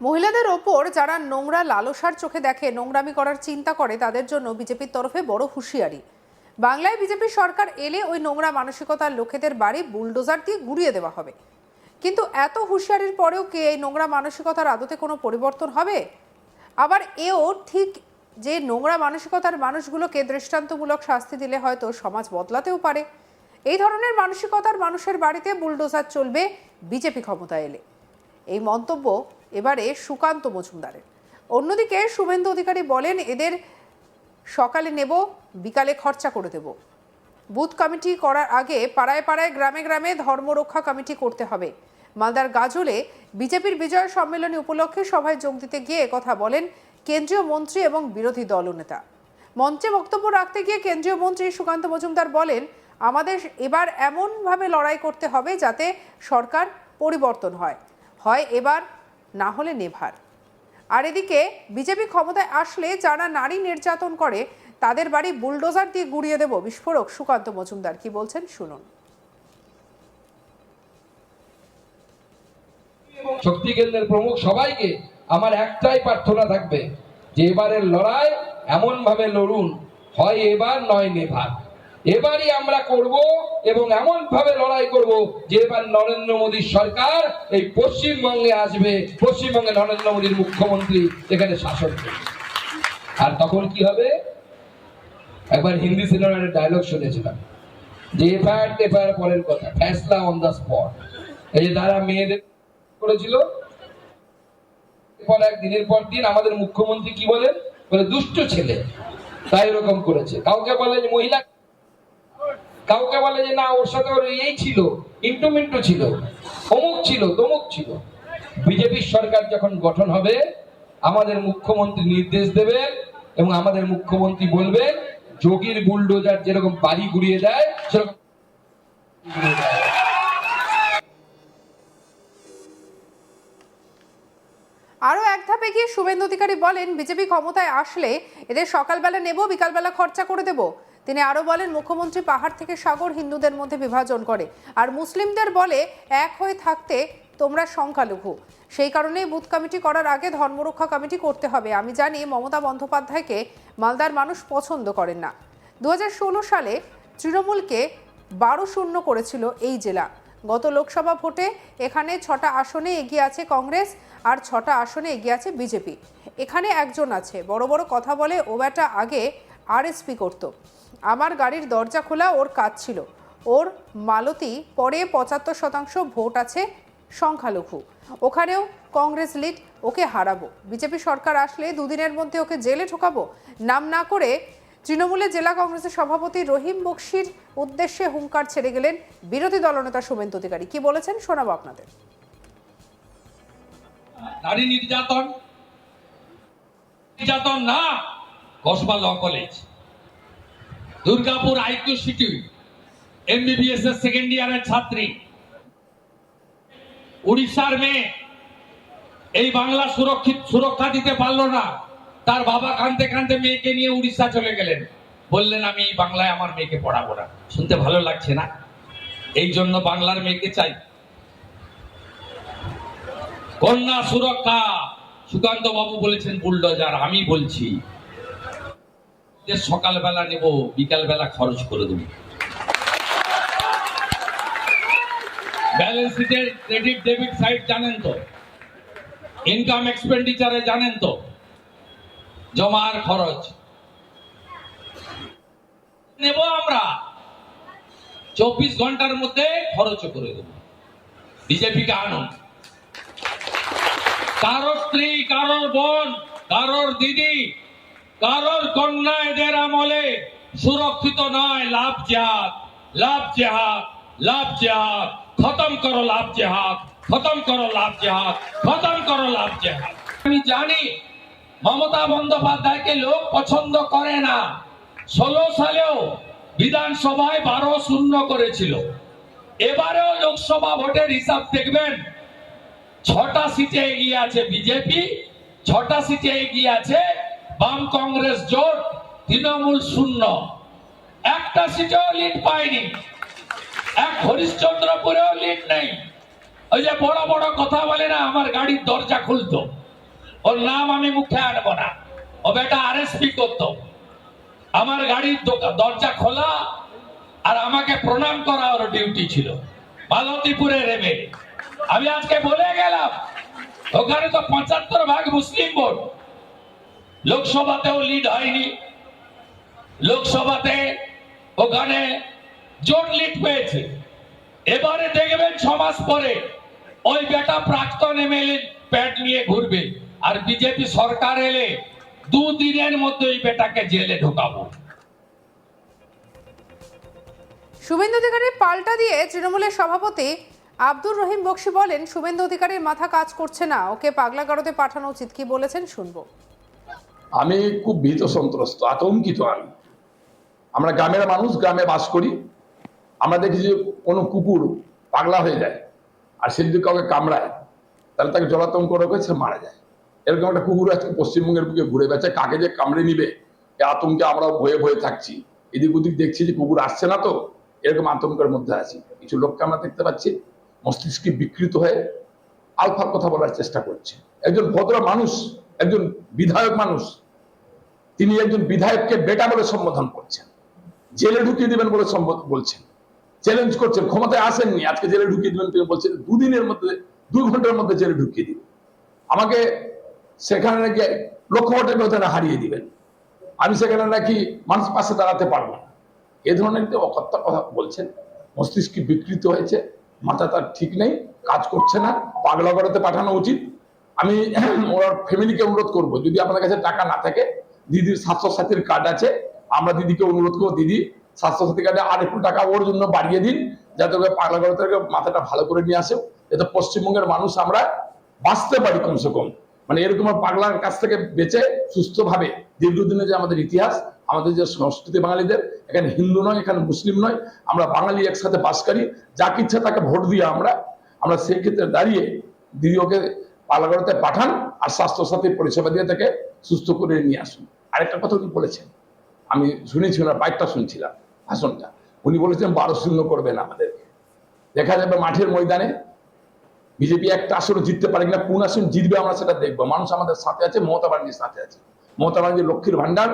মহিলাদের ওপর যারা নোংরা লালসার চোখে দেখে নোংরামি করার চিন্তা করে, তাদের জন্য বিজেপির তরফে বড় হুঁশিয়ারি। বাংলায় বিজেপি সরকার এলে ওই নোংরা মানসিকতার লোকেদের বাড়ি বুলডোজার দিয়ে গুড়িয়ে দেওয়া হবে। কিন্তু এত হুঁশিয়ারির পরেও কি এই নোংরা মানসিকতার আদতে কোনো পরিবর্তন হবে? আবার এও ঠিক যে নোংরা মানসিকতার মানুষগুলোকে দৃষ্টান্তমূলক শাস্তি দিলে হয়তো সমাজ বদলাতেও পারে। এই ধরনের মানসিকতার মানুষের বাড়িতে বুলডোজার চলবে বিজেপি ক্ষমতায় এলে। এই মন্তব্য এবারে সুকান্ত মজুমদারের। অন্যদিকে শুভেন্দু অধিকারী বলেন, এদের সকালে নেব, বিকালে খরচা করে দেব। বুথ কমিটি করার আগে পাড়ায় পাড়ায়, গ্রামে গ্রামে ধর্মরক্ষা কমিটি করতে হবে। মালদার গাজলে বিজেপির বিজয় সম্মেলনী উপলক্ষে সভায় যোগ দিতে গিয়ে কথা বলেন কেন্দ্রীয় মন্ত্রী এবং বিরোধী দলনেতা মঞ্চে বক্তব্য রাখতে গিয়ে কেন্দ্রীয় মন্ত্রী সুকান্ত মজুমদার বলেন, আমাদের এবার এমনভাবে লড়াই করতে হবে যাতে সরকার পরিবর্তন হয়। হয় এবার না হলে নেভার। আর এদিকে বিজেপি ক্ষমতায় আসলে যারা নারী নির্যাতন করে, তাদের বাড়ি বুলডোজার দিয়ে গুড়িয়ে দেব বিস্ফোরক সুকান্ত মজুমদার। কি বলছেন? শুনুন। শক্তি কেন্দ্রের প্রমুখ সবাইকে আমার একটাই প্রার্থনা থাকবে যে এবারের লড়াই এমন ভাবে লড়ুন, হয় এবার নয় নেভার। এবারই আমরা করব এবং এমন ভাবে লড়াই করব যে এবার নরেন্দ্র মোদীর সরকার এই পশ্চিমবঙ্গে আসবে। পশ্চিমবঙ্গে নরেন্দ্র মোদীর মুখ্যমন্ত্রী এখানে শাসন করবে। আর তখন কি হবে? একবার হিন্দি সিনেমার ডায়লগ শুনেছিলাম। যে এফআইআর টেফআইআর পরের কথা, ফ্যাসলা অন দ্য স্পট এই যে তারা মেয়েদের করেছিল পর এক দিনের পর দিন আমাদের মুখ্যমন্ত্রী কি বলেন? বলে, দুষ্ট ছেলে। তাই এরকম করেছে। কাউকে বলে যে, মহিলা কাউকে বলে যে, না, ওর সাথে ওর এই ছিল, ইন্টু মিন্টু ছিল, অমুক ছিল, তমুক ছিল। বিজেপির সরকার যখন গঠন হবে, আমাদের মুখ্যমন্ত্রী নির্দেশ দেবেন এবং আমাদের মুখ্যমন্ত্রী বলবেন যোগীর বুলডোজার যেরকম বাড়ি গুড়িয়ে দেয়, সেরকম আরও এক ধাপে গিয়ে শুভেন্দু অধিকারী বলেন, বিজেপি ক্ষমতায় আসলে এদের সকালবেলা নেব, বিকালবেলা খরচা করে দেব। তিনি আরও বলেন, মুখ্যমন্ত্রী পাহাড় থেকে সাগর হিন্দুদের মধ্যে বিভাজন করে। আর মুসলিমদের বলে, এক হয়ে থাকতে তোমরা সংখ্যালঘু। সেই কারণেই বুথ কমিটি করার আগে ধর্মরক্ষা কমিটি করতে হবে। আমি জানি মমতা বন্দ্যোপাধ্যায়কে মালদার মানুষ পছন্দ করেন না। দু হাজার ষোলো সালে তৃণমূলকে বারো শূন্য করেছিল এই জেলা। গত লোকসভা ভোটে এখানে ছটা আসনে এগিয়ে আছে কংগ্রেস আর ছটা আসনে এগিয়ে আছে বিজেপি। এখানে একজন আছে। বড় বড় কথা বলে ও ব্যাটা আগে আরএসপি করতো। আমার গাড়ির দরজা খোলা, ওর কাজ ছিল। ওর মালতী পরে পঁচাত্তর শতাংশ ভোট আছে সংখ্যালঘু। ওখানেও কংগ্রেস লিড, ওকে হারাবো। বিজেপি সরকার আসলে দুদিনের মধ্যে ওকে জেলে ঢোকাবো? নাম না করে তৃণমূলে জেলা কংগ্রেসের সভাপতি রহিম বক্সির উদ্দেশ্যে হুঙ্কার ছেড়ে গেলেন বিরোধী দলনেতা শুভেন্দু অধিকারী। কি বলেছেন শোনাবো আপনাদের। নারী নির্যাতন নির্যাতন না, Kasba law college. Durgapur IQ city MBBS এর সেকেন্ড ইয়ারের ছাত্রী। উড়িষ্যার মেয়ে, এই বাংলা সুরক্ষিত, সুরক্ষা দিতে পারল না। তার বাবা কানতে কানতে মেয়েকে নিয়ে উড়িষ্যা চলে গেলেন। বললেন, আমি এই বাংলায় আমার মেয়েকে পড়াবো না। শুনতে ভালো লাগছে না? এই জন্য বাংলার মেয়েকে চাই। কন্যা সুরক্ষা সুকান্ত বাবু বলেছেন, বুলডোজার, আমি বলছি। যে সকালবেলা নেব, বিকালবেলা খরচ করে দেবো। ব্যালেন্স শিটের ক্রেডিট ডেবিট সাইড জানেন তো? ইনকাম এক্সপেন্ডিচারে জানেন তো? জমার খরচ। নেব আমরা। চব্বিশ ঘণ্টার মধ্যে খরচ করে দেবো। বিজেপিকে আনুন। কারোর স্ত্রী, কারোর বোন, কারোর দিদি কারোর কন্যা এদের আমলে সুরক্ষিত নয়, লাভ জেহাদ লাভ জেহাদ লাভ জেহাদ। খতম করো লাভ জেহাদ, খতম করো লাভ জেহাদ, খতম করো লাভ জেহাদ। আমি জানি মমতা বন্দ্যোপাধ্যায়কে লোক পছন্দ করে না। ষোলো সালেও বিধানসভায় বারো শূন্য করেছিল। এবারেও লোকসভা ভোটের হিসাব দেখবেন, ছটা সিটে এগিয়ে আছে বিজেপি, ছটা সিটে এগিয়ে আছে বাম কংগ্রেস জোট, তৃণমূল শূন্য। একটা সিটেও লিড পায়নি। এক হরিশ্চন্দ্রপুরেও লিড নেই। ওই যে বড় বড় কথা বলে না, আমার গাড়ির দরজা খুলতো। ওর নাম আমি মুখে আনব না। ও বেটা আরএসপি করতো। আমার গাড়ির দরজা খোলা আর আমাকে প্রণাম করা ওর ডিউটি ছিল। মালতীপুরের এমএলএ আমি আজকে বলে গেলাম, ওখানে তো পঁচাত্তর ভাগ মুসলিম ভোট। লোকসভাতেও লিড হয়নি। লোকসভাতে ওখানে জোট লিড পেয়েছে। এবারে দেখবেন ছ মাস পরে ওই বেটা প্রাক্তন এমএলএ প্যাড নিয়ে ঘুরবে। আর বিজেপি সরকার এলে দুদিনের মধ্যে ওই বেটাকে জেলে ঢোকাবো। শুভেন্দু অধিকারীর পাল্টা দিয়ে তৃণমূলের সভাপতি আব্দুর রহিম বক্সি বলেন, শুভেন্দু অধিকারীর মাথা কাজ করছে না। ওকে পাগলা পাগলাগারদে পাঠানো উচিত। কি বলেছেন শুনব। আমি খুব ভীত সন্ত্রস্ত, আতঙ্কিত আমি। আমরা গ্রামের মানুষ, গ্রামে বাস করি। আমরা দেখি যে কোনো কুকুর পাগলা হয়ে যায় আর সে যদি কাউকে কামড়ায়, তাহলে তাকে জলাতঙ্ক রোগে সে মারা যায়। এরকম একটা কুকুর আজকে পশ্চিমবঙ্গের বুকে ঘুরে বেড়াচ্ছে, কাকে যে কামড়ে নিবে, এ আতঙ্কে আমরা ভয়ে ভয়ে থাকছি। এদিক ওদিক দেখছি যে কুকুর আসছে না তো, এরকম আতঙ্কের মধ্যে আছি। কিছু লোককে আমরা দেখতে পাচ্ছি, মস্তিষ্কে বিকৃত হয়ে আলফার কথা বলার চেষ্টা করছে। একজন ভদ্র মানুষ, একজন বিধায়ক মানুষ তিনি একজন বিধায়ককে বেটা বলে সম্বোধন করছেন। জেলে ঢুকিয়ে দিবেন বলে বলছেন। চ্যালেঞ্জ করছেন, ক্ষমতায় আসেননি, আজকে জেলে ঢুকিয়ে দিবেন তিনি বলছেন, দুদিনের মধ্যে দুই ঘণ্টার মধ্যে জেলে ঢুকিয়ে দিবেন। আমাকে সেখানে নাকি লক্ষ কোটি বেতনে হারিয়ে দিবেন। আমি সেখানে নাকি মানুষ পাশে দাঁড়াতে পারব না। এ ধরনের যে কথা বলছেন, মস্তিষ্ক বিকৃত হয়েছে, মাথা তার ঠিক নেই, কাজ করছে না পাগলা করাতে পাঠানো উচিত। আমি ওর ফ্যামিলিকে অনুরোধ করব, যদি আপনার কাছে টাকা না থাকে দিদির স্বাস্থ্য সাথীর কার্ড আছে। আমরা দিদিকে অনুরোধ করব, দিদি স্বাস্থ্য সাথী কার্ডে আর একটু টাকা ওর জন্য বাড়িয়ে দিন, যাতে ওকে পাগলা করাতে মাথাটা ভালো করে নিয়ে আসে, যাতে পশ্চিমবঙ্গের মানুষ আমরা বাঁচতে পারি কমসে কম। মানে এরকম পাগলার কাছ থেকে বেঁচে সুস্থভাবে দীর্ঘদিনে যে আমাদের ইতিহাস, আমাদের যে সংস্কৃতি বাঙালিদের, এখানে হিন্দু নয়, এখানে মুসলিম নয়, আমরা বাঙালি একসাথে বাস করি, যাকে ইচ্ছা তাকে ভোট দিয়ে আমরা আমরা সেই ক্ষেত্রে দাঁড়িয়ে দিদি ওকে পালাগড়াতে পাঠান আর স্বাস্থ্যসাথী পরিষেবা দিয়ে তাকে সুস্থ করে নিয়ে আসুন। আরেকটা কথা উনি বলেছেন। আমি শুনেছি ওনার বাইকটা শুনছিলাম, ভাষণটা। উনি বলেছেন বারো শূন্য করবেন আমাদেরকে। দেখা যাবে মাঠের ময়দানে বিজেপি একটা আসনও জিততে পারে কিনা, কোন আসন জিতবে আমরা সেটা দেখব। মানুষ আমাদের সাথে আছে, মমতা ব্যানার্জির সাথে আছে। মমতা ব্যানার্জি লক্ষ্মীর ভান্ডার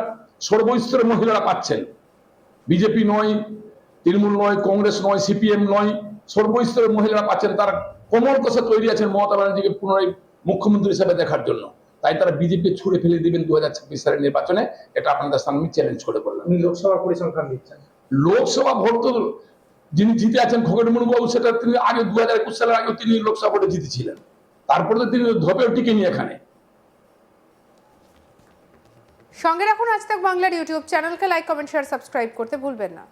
সর্বস্তরের মহিলারা পাচ্ছেন। বিজেপি নয়, তৃণমূল নয়, কংগ্রেস নয়, সিপিএম নয়, সর্বস্তরের মহিলারা পাচ্ছেন। তারা কোমল কষে তৈরি আছেন মমতা ব্যানার্জিকে পুনরায় মুখ্যমন্ত্রী হিসেবে দেখার জন্য। তাই তারা বিজেপি ছুড়ে ফেলে দিবেন দু হাজার ছাব্বিশ সালের নির্বাচনে এটা আপনাদের সামনে আমি চ্যালেঞ্জ করে বললাম। লোকসভা পরিসংখ্যান দিচ্ছেন লোকসভা ভোট তো যিনি জিতে আছেন খগেন মুর্মু বাবু সেটা তিনি আগে দু হাজার একুশ সালের আগে তিনি লোকসভা ভোটে জিতেছিলেন। তারপরে তো তিনি ধপেও টিকেনি এখানে। সঙ্গে রাখুন আজ তাক বাংলার ইউটিউব চ্যানেলকে লাইক কমেন্ট শেয়ার সাবস্ক্রাইব করতে ভুলবেন না।